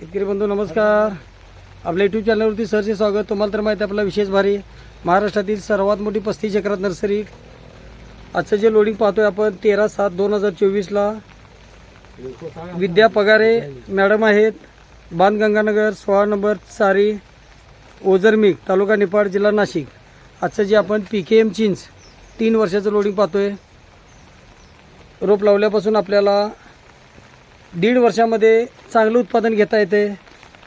शेतकरी बंधू नमस्कार. आपल्या यूट्यूब चॅनलवरती सरचे स्वागत. तुम्हाला तर माहिती आहे आपला विशेष भारी. महाराष्ट्रातील सर्वात मोठी पस्तीस चक्रात नर्सरी. आजचं जे लोडिंग पाहतोय आपण तेरा सात दोन हजार चोवीसला. विद्या पगारे मॅडम आहेत. बांधगंगानगर सोळा नंबर सारी ओझरमिक तालुका निपाड जिल्हा नाशिक. आजचं जे आपण पी के एम चिंच तीन वर्षाचं लोडिंग पाहतोय. रोप लावल्यापासून आपल्याला दीड वर्षामध्ये चांगलं उत्पादन घेता येते.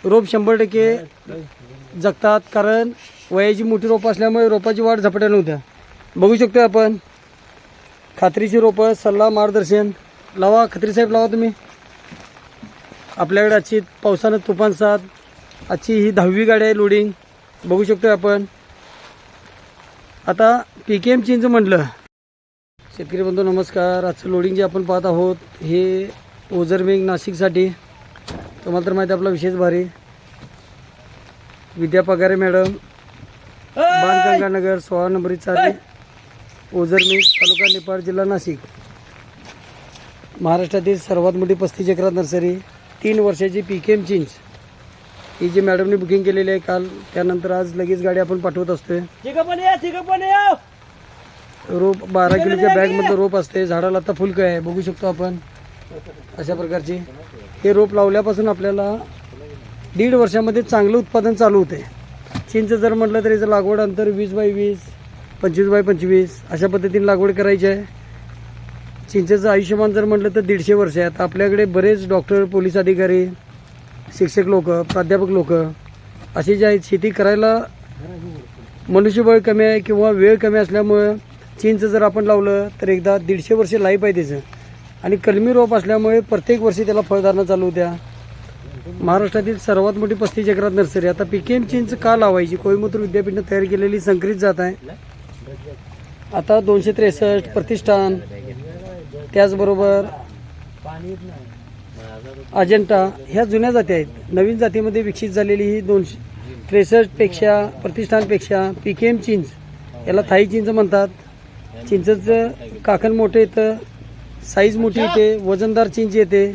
रोप शंभर टक्के जगतात कारण वयाची मोठी रोपं असल्यामुळे रोपाची वाढ झपाट्यानं होत्या बघू शकतो आपण खात्रीची रोपं सल्ला मार्गदर्शन लावा. खत्री साहेब लावा तुम्ही. आपल्याकडे आजची पावसानं तुफान साथ आजची ही दहावी गाडी आहे लोडिंग बघू शकतो आपण. आता पी के एम चीनचं म्हटलं शेतकरी बंधू नमस्कार. आजचं लोडिंग जे आपण पाहत आहोत हे ओझरमेंग नाशिकसाठी. तुम्हाला तर माहिती आहे आपला विशेष भारी. विद्या पगारे मॅडम. बाणगंगानगर सोळा नंबरी चारी. ओझरमेंग तालुका निपाड जिल्हा नाशिक. महाराष्ट्रातील सर्वात मोठी पस्तीस एकरात नर्सरी. तीन वर्षाची पी के एम चिंच. ही जी मॅडमने बुकिंग केलेली आहे काल त्यानंतर आज लगेच गाडी आपण पाठवत असतोय. रोप बारा किलोच्या बॅगमध्ये रोप असते झाडाला आता फुलकं आहे बघू शकतो आपण. अशा प्रकारची हे रोप लावल्यापासून आपल्याला दीड वर्षामध्ये चांगलं उत्पादन चालू होते. चिंच जर म्हटलं तर याचं लागवड अंतर वीस बाय वीस पंचवीस बाय पंचवीस अशा पद्धतीने लागवड करायची आहे. चिंचेचं आयुष्यमान जर म्हटलं तर दीडशे वर्ष आहे. आता आपल्याकडे बरेच डॉक्टर पोलीस अधिकारी शिक्षक लोक प्राध्यापक लोक असे जे आहेत शेती करायला मनुष्यबळ कमी आहे किंवा वेळ कमी असल्यामुळं चिंच जर आपण लावलं तर एकदा दीडशे वर्ष लाईफ आहे त्याचं. आणि कलमी रोप असल्यामुळे प्रत्येक वर्षी त्याला फळधारणा चालू होत्या. महाराष्ट्रातील सर्वात मोठी पस्तीस एकरात नर्सरी. आता पी के एम चिंच का लावायची? कोईमतूर विद्यापीठाने तयार केलेली संकरित जात आहे. आता दोनशे त्रेसष्ट प्रतिष्ठान. त्याचबरोबर अजंटा ह्या जुन्या जाती आहेत. नवीन जातीमध्ये विकसित झालेली ही दोनशे त्रेसष्टपेक्षा प्रतिष्ठानपेक्षा पी के एम चिंच याला थाई चिंच म्हणतात. चिंचचं काकण मोठं येतं साईज मोठी येते वजनदार चिंच येते.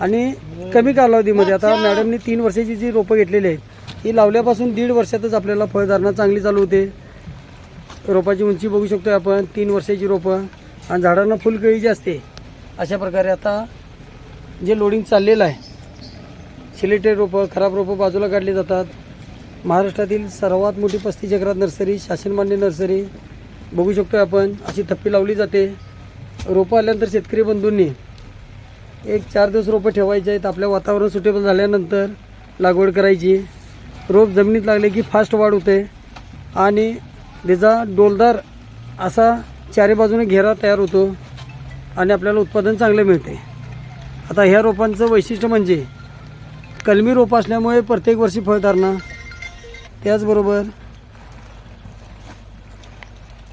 आणि कमी कालावधीमध्ये आता मॅडमने तीन वर्षाची जी रोपं घेतलेली आहेत ही लावल्यापासून दीड वर्षातच आपल्याला फळधारणा चांगली चालू होते. रोपाची उंची बघू शकतो आपण तीन वर्षाची रोपं. आणि झाडांना फुलकळी जी असते अशा प्रकारे आता जे लोडिंग चाललेलं आहे सिलेटेड रोपं खराब रोपं बाजूला काढली जातात. महाराष्ट्रातील सर्वात मोठी पस्तीस एकरात नर्सरी शासनमान्य नर्सरी बघू शकतो आपण अशी थप्पी लावली जाते. रोपं आल्यानंतर शेतकरी बंधूंनी एक चार दिवस रोपं ठेवायचे आहेत. आपल्या वातावरण सुटेबल झाल्यानंतर लागवड करायची. रोप जमिनीत लागले की फास्ट वाढ होते. आणि त्याचा डोलदार असा चारी बाजूने घेरा तयार होतो. आणि आपल्याला उत्पादन चांगलं मिळते. आता ह्या रोपांचं वैशिष्ट्य म्हणजे कलमी रोपं असल्यामुळे प्रत्येक वर्षी फळधारणा त्याचबरोबर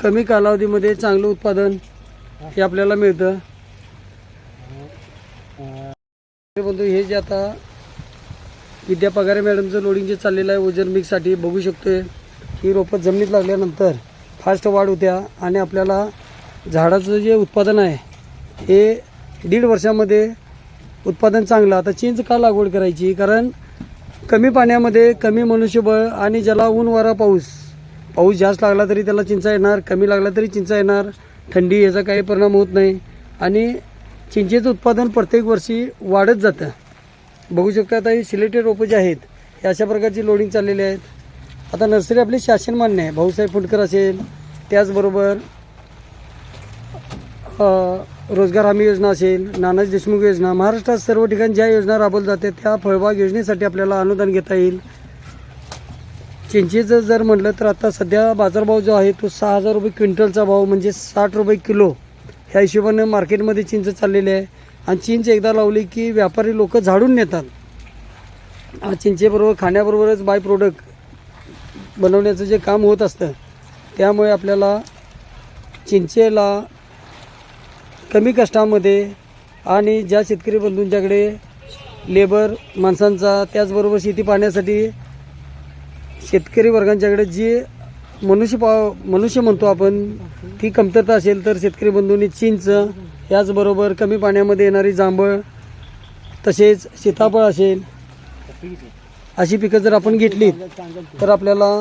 कमी कालावधीमध्ये चांगलं उत्पादन हे आपल्याला मिळतं. बंधू हे जे आता विद्या पगारे मॅडमचं लोडिंग जे चाललेलं आहे वजन मिक्ससाठी बघू शकतोय ही रोपं जमिनीत लागल्यानंतर फास्ट वाढ होत्या आणि आपल्याला झाडाचं जे उत्पादन आहे हे दीड वर्षामध्ये उत्पादन चांगलं. आता चिंच का लागवड करायची? कारण कमी पाण्यामध्ये कमी मनुष्यबळ आणि ज्याला ऊन वारा पाऊस पाऊस जास्त लागला तरी त्याला चिंचा येणार कमी लागला तरी चिंचा येणार. थंडी याचा काही परिणाम होत नाही. आणि चिंचेचं उत्पादन प्रत्येक वर्षी वाढत जातं. बघू शकता आता ही सिलेटेड रोपं जे आहेत हे अशा प्रकारची लोडिंग चाललेली आहेत. आता नर्सरी आपली शासन मान्य आहे. भाऊसाहेब फुंडकर असेल त्याचबरोबर रोजगार हमी योजना असेल नानाजी देशमुख योजना महाराष्ट्रात सर्व ठिकाणी ज्या योजना राबवल्या जाते त्या फळबाग योजनेसाठी आपल्याला अनुदान घेता येईल. चिंचेचं जर म्हटलं तर आता सध्या बाजारभाव जो आहे तो सहा हजार रुपये क्विंटलचा भाव म्हणजे साठ रुपये किलो. ह्या हिशोबानं मार्केटमध्ये चिंच चाललेली आहे. आणि चिंच एकदा लावली की व्यापारी लोक झाडून नेतात. हा चिंचेबरोबर खाण्याबरोबरच बाय प्रोडक्ट बनवण्याचं जे काम होत असतं त्यामुळे आपल्याला चिंचेला कमी कष्टामध्ये आणि ज्या शेतकरी बंधूंच्याकडे लेबर माणसांचा त्याचबरोबर शेती पाहण्यासाठी शेतकरी वर्गांच्याकडे जी मनुष्य पाव मनुष्य म्हणतो आपण ती कमतरता असेल तर शेतकरी बंधूंनी चिंच याचबरोबर कमी पाण्यामध्ये येणारी जांभळ तसेच सीताफळ असेल अशी पिकं जर आपण घेतली तर आपल्याला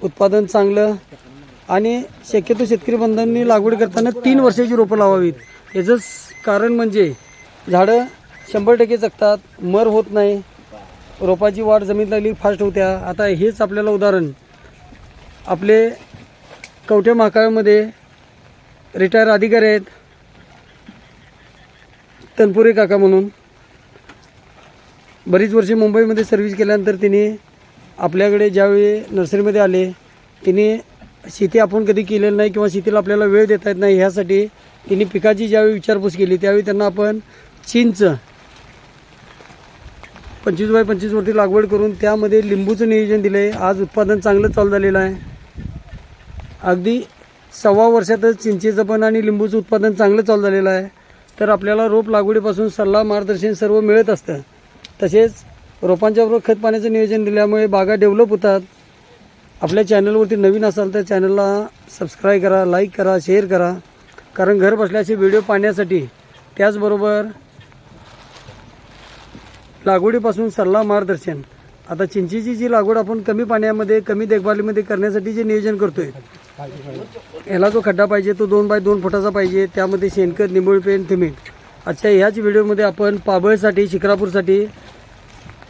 उत्पादन चांगलं आणि शक्यतो शेतकरी बंधूंनी लागवड करताना तीन वर्षाची रोपं लावावीत. याचंच कारण म्हणजे झाडं शंभर टक्के जगतात मर होत नाही रोपाची वाढ जमीन लागली फास्ट होत्या. आता हेच आपल्याला उदाहरण. आपले कवठे महाकाळमध्ये रिटायर अधिकारी आहेत. तनपुरे काका म्हणून. बरीच वर्षे मुंबईमध्ये सर्व्हिस केल्यानंतर तिने आपल्याकडे ज्यावेळी नर्सरीमध्ये आले तिने शेती आपण कधी केलेलं नाही किंवा शेतीला आपल्याला वेळ देता येत नाही ह्यासाठी तिने पिकाची ज्यावेळी विचारपूस केली त्यावेळी त्यांना आपण चिंच पंचवीस बाय पंचवीसवरती लागवड करून त्यामध्ये लिंबूचं नियोजन दिलं आहे आज उत्पादन चांगलं चालू झालेलं आहे. अगदी सव्वा वर्षातच चिंचेचं पण आणि लिंबूचं उत्पादन चांगलं चालू झालेलं आहे. तर आपल्याला रोप लागवडीपासून सल्ला मार्गदर्शन सर्व मिळत असतं. तसेच रोपांच्या बरोबर खत पाण्याचं नियोजन दिल्यामुळे बागा डेव्हलप होतात. आपल्या चॅनलवरती नवीन असाल तर चॅनलला सबस्क्राईब करा लाईक करा शेअर करा. कारण घर बसल्याचे व्हिडिओ पाहण्यासाठी त्याचबरोबर लागवडीपासून सल्ला मार्गदर्शन. आता चिंचेची जी लागवड आपण कमी पाण्यामध्ये कमी देखभालीमध्ये करण्यासाठी जे नियोजन करतोय याला जो खड्डा पाहिजे तो दोन बाय दोन फुटाचा पाहिजे त्यामध्ये शेणखत निंबोळी पेन थिमेंट अच्छा ह्याच व्हिडिओमध्ये आपण पाबळसाठी शिक्रापूरसाठी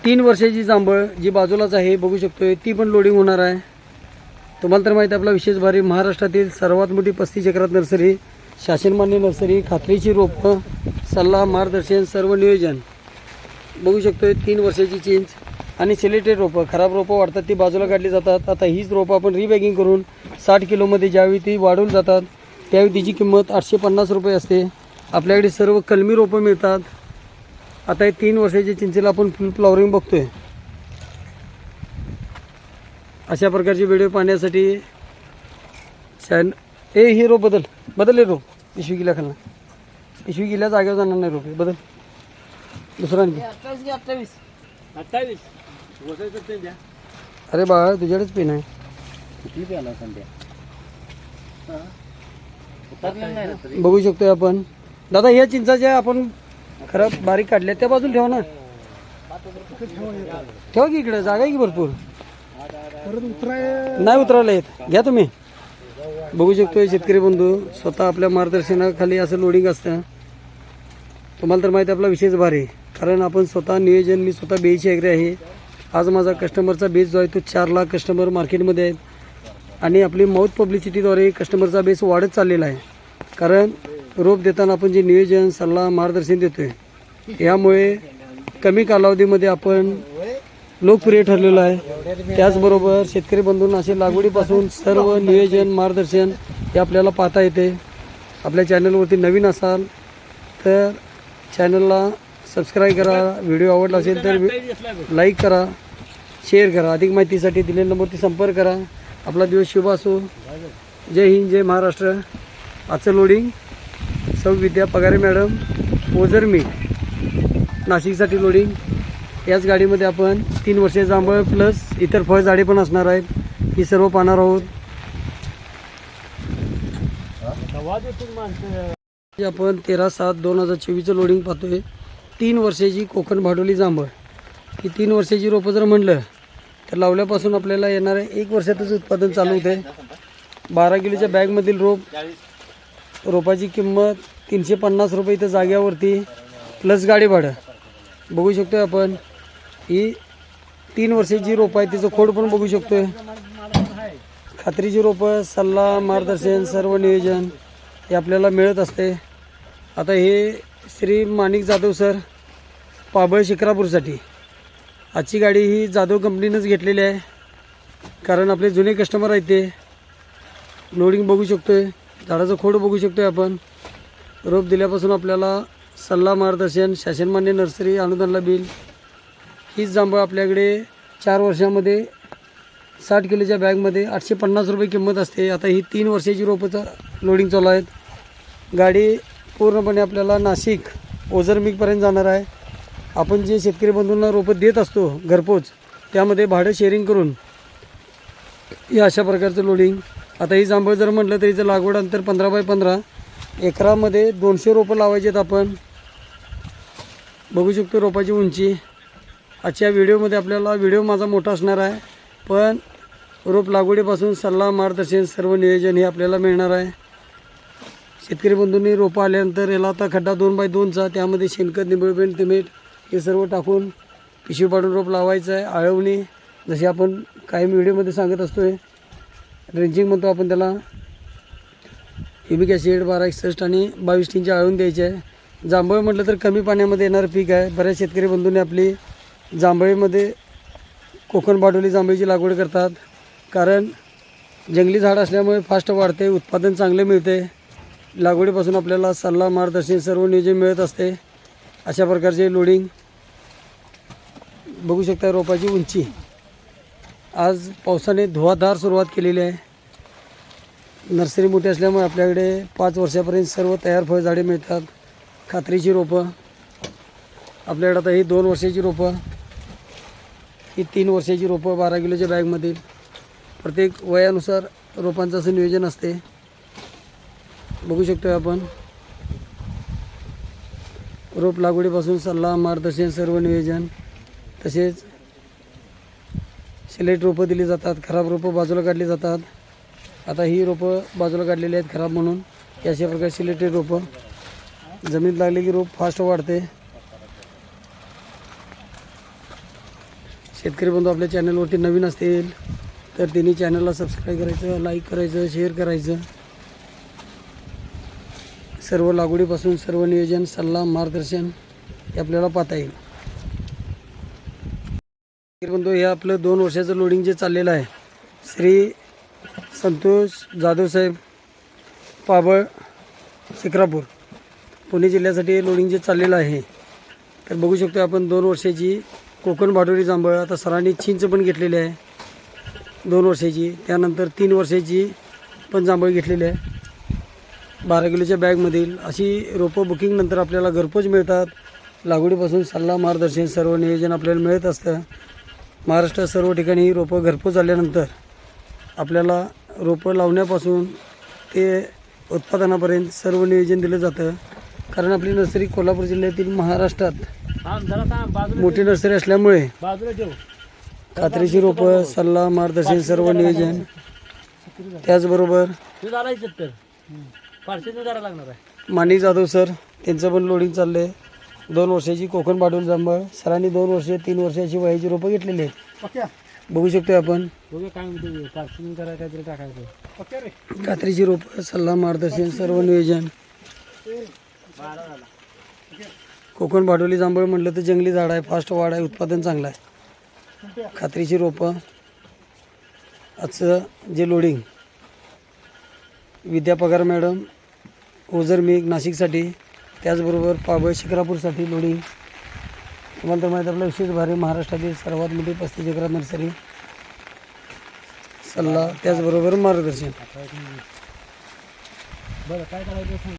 तीन वर्षाची जांभळ जी बाजूलाच आहे बघू शकतोय ती पण लोडिंग होणार आहे. तुम्हाला तर माहिती आहे आपला विशेष भारी महाराष्ट्रातील सर्वात मोठी पस्ती चक्रात नर्सरी शासनमान्य नर्सरी खात्रीची रोपं सल्ला मार्गदर्शन सर्व नियोजन. बघू शकतोय तीन वर्षाची चिंच आणि सिलेटेड रोपं खराब रोपं वाढतात ती बाजूला काढली जातात. आता हीच रोपं आपण रिबॅगिंग करून साठ किलोमध्ये ज्यावेळी ती वाढवून जातात त्यावेळी तिची किंमत आठशे पन्नास रुपये असते. आपल्याकडे सर्व कलमी रोपं मिळतात. आता हे तीन वर्षाच्या चिंचेला आपण फुल फ्लॉवरिंग बघतोय. अशा प्रकारचे व्हिडिओ पाहण्यासाठी चॅन ए ही रोप बदल. बदल हे रोप. पिशवी गेल्या खालना पिशवी गेल्या जागेवर जाणार नाही रोप. हे, बदल. दुसरा आणखी? अठ्ठावीस अठ्ठावीस. अरे बाळा तुझ्याकडेच पेन आहे. किती प्याला संध्या बघू शकतोय आपण. दादा ह्या चिंचाच्या आपण खरं बारीक काढल्या त्या बाजूला ठेवा ना. ठेवा की इकडे जागा आहे की भरपूर? नाही उतरायला येत. घ्या तुम्ही. बघू शकतोय शेतकरी बंधू स्वतः आपल्या मार्गदर्शनाखाली असं लोडिंग असतं. तुम्हाला तर माहिती आहे आपला विशेष भारी आहे. कारण आपण स्वतः नियोजन मी स्वतः बेची ॲग्री आहे. आज माझा कस्टमरचा बेस जो आहे तो चार लाख कस्टमर मार्केटमध्ये आहेत आणि आपली माउथ पब्लिसिटीद्वारे कस्टमरचा बेस वाढत चाललेला आहे. कारण रोप देताना आपण जे नियोजन सल्ला मार्गदर्शन देतो आहे यामुळे कमी कालावधीमध्ये आपण लोकप्रिय ठरलेलो आहे. त्याचबरोबर शेतकरी बंधूंना असे लागवडीपासून सर्व नियोजन मार्गदर्शन हे आपल्याला पाहता येते. आपल्या चॅनलवरती नवीन असाल तर चॅनलला सबस्क्राईब करा व्हिडिओ आवडला असेल तर लाईक करा शेअर करा. अधिक माहितीसाठी दिलेल्या नंबरवरती संपर्क करा. आपला दिवस शुभ असो. जय हिंद जय महाराष्ट्र. आजचं लोडिंग सौ विद्या पगारे मॅडम ओझर मी. नाशिकसाठी लोडिंग याच गाडीमध्ये आपण तीन वर्षे जांभळ प्लस इतर फळ झाडे पण असणार आहेत. ही सर्व पाहणार आहोत. आपण तेरा सात दोन हजार चोवीसचं लोडिंग पाहतोय. तीन वर्षाची कोकण भाडोली जांभळ. ही तीन वर्षाची रोपं जर म्हणलं तर लावल्यापासून आपल्याला येणाऱ्या एक वर्षातच उत्पादन चालू होते बारा किलोच्या बॅगमधील रोप रोपाची किंमत तीनशे पन्नास रुपये इथं जाग्यावरती प्लस गाडी भाडं. बघू शकतोय आपण ही तीन वर्षाची रोपं आहे तिचं खोड पण बघू शकतोय. खात्रीची रोपं सल्ला मार्गदर्शन सर्व नियोजन हे आपल्याला मिळत असते. आता हे श्री माणिक जाधव सर पाबळ शिक्रापूरसाठी आजची गाडी ही जाधव कंपनीनंच घेतलेली आहे. कारण आपले जुने कस्टमर आहेत ते. लोडिंग बघू शकतो आहे झाडाचं खोड बघू शकतो आहे आपण. रोप दिल्यापासून आपल्याला सल्ला मार्गदर्शन शासनमान्य नर्सरी अनुदानला बिल. हीच जांभळ आपल्याकडे चार वर्षामध्ये साठ किलोच्या बॅगमध्ये आठशे पन्नास रुपये किंमत असते. आता ही तीन वर्षाची रोपचं लोडिंग चालू आहेत. गाडी पूर्णपणे आपल्याला नाशिक ओझरमिकपर्यंत जाणार आहे. आपण जे शेतकरी बंधूंना रोपं देत असतो घरपोच त्यामध्ये भाडं शेअरिंग करून हे अशा प्रकारचं लोडिंग आता ही जांभळ जर म्हटलं तर हिचं लागवड अंतर पंधरा बाय पंधरा. एकरामध्ये दोनशे रोपं लावायचे आहेत आपण. बघू शकतो रोपाची उंची. आजच्या व्हिडिओमध्ये आपल्याला व्हिडिओ माझा मोठा असणार आहे. पण रोप लागवडीपासून सल्ला मार्गदर्शन सर्व नियोजन हे आपल्याला मिळणार आहे. शेतकरी बंधूंनी रोपं आल्यानंतर याला आता खड्डा दोन बाय दोनचा त्यामध्ये शेणखत निंबळपेंट तिमीठ हे सर्व टाकून पिशवी पाडून रोप लावायचं आहे आळवणी. जसे आपण काही व्हिडिओमध्ये सांगत असतो आहे ड्रेंचिंग म्हणतो आपण त्याला. हिमिक ॲसिड बारा एकसष्ट आणि बावीस टींची आळवून द्यायची आहे. जांभळ म्हटलं तर कमी पाण्यामध्ये येणारं पीक आहे. बऱ्याच शेतकरी बंधूंनी आपली जांभळीमध्ये कोकण बाडोली जांभळीची लागवड करतात. कारण जंगली झाड असल्यामुळे फास्ट वाढते उत्पादन चांगले मिळते. लागवडीपासून आपल्याला सल्ला मार्गदर्शन सर्व नियोजन मिळत असते. अशा प्रकारचे लोडिंग बघू शकता रोपाची उंची. आज पावसाने धुवाधार सुरुवात केलेली आहे. नर्सरी मोठी असल्यामुळे आपल्याकडे पाच वर्षापर्यंत सर्व तयार फळझाडे मिळतात. खात्रीची रोपं. आपल्याकडे आता ही दोन वर्षाची रोपं. ही तीन वर्षाची रोपं बारा किलोच्या बॅगमधील. प्रत्येक वयानुसार रोपांचं असं नियोजन असते. बघू शकतो आपण. रोप लागवडीपासून सल्ला मार्गदर्शन सर्व नियोजन. तसेच सिलेट रोपं दिली जातात खराब रोपं बाजूला काढली जातात. आता ही रोपं बाजूला काढलेली आहेत खराब म्हणून. अशा प्रकारे सिलेटेड रोपं. जमीन लागले की रोप फास्ट वाढते. शेतकरी बंधू आपल्या चॅनलवरती नवीन असतील तर त्यांनी चॅनलला सबस्क्राईब करायचं लाईक करायचं शेअर करायचं. सर्व लागवडीपासून सर्व नियोजन सल्ला मार्गदर्शन हे आपल्याला पाहता येईल. शेतकरी बंधू हे आपलं दोन वर्षाचं लोडिंग जे चाललेलं आहे श्री संतोष जाधवसाहेब पाबळ शिक्रापूर पुणे जिल्ह्यासाठी लोडिंग जे चाललेलं आहे तर बघू शकतो आपण दोन वर्षाची कोकण भाडोरी जांभळ आता सरांनी चिंच पण घेतलेली आहे दोन वर्षाची त्यानंतर तीन वर्षाची पण जांभळ घेतलेली आहे. बारा किलोच्या बॅगमधील अशी रोपं बुकिंगनंतर आपल्याला घरपोच मिळतात. लागवडीपासून सल्ला मार्गदर्शन सर्व नियोजन आपल्याला मिळत असतं. महाराष्ट्रात सर्व ठिकाणी रोपं घरपोच आल्यानंतर आपल्याला रोपं लावण्यापासून ते उत्पादनापर्यंत सर्व नियोजन दिलं जातं. कारण आपली नर्सरी कोल्हापूर जिल्ह्यातील महाराष्ट्रात मोठी नर्सरी असल्यामुळे कात्रीची खात्रीची रोपं सल्ला मार्गदर्शन सर्व नियोजन त्याचबरोबर लागणार आहे. माणिक जाधव सर त्यांचं पण लोडिंग चाललं आहे दोन वर्षाची कोकण पाडून जांभळ. सरांनी दोन वर्ष तीन वर्षाची वयाची रोपं घेतलेली आहेत. बघू शकतोय आपण. बघूया काय म्हणते पाचशे करा काहीतरी टाकायचं कात्रीची रोपं सल्ला मार्गदर्शन सर्व नियोजन. कोकण भाडोली जांभळ म्हटलं तर जंगली झाड आहे फास्ट वाढ आहे उत्पादन चांगलं आहे. खात्रीची रोपं आजचं जे लोडिंग विद्या पगार मॅडम ओझर मिग नाशिकसाठी त्याचबरोबर पाबळ शिक्रापूरसाठी लोणी तुम्हाला तर माहीत आपलं विशेष भारी महाराष्ट्रातील सर्वात मोठी पस्तीस एकरात नर्सरी सल्ला त्याचबरोबर मार्गदर्शन. बरं काय करायचं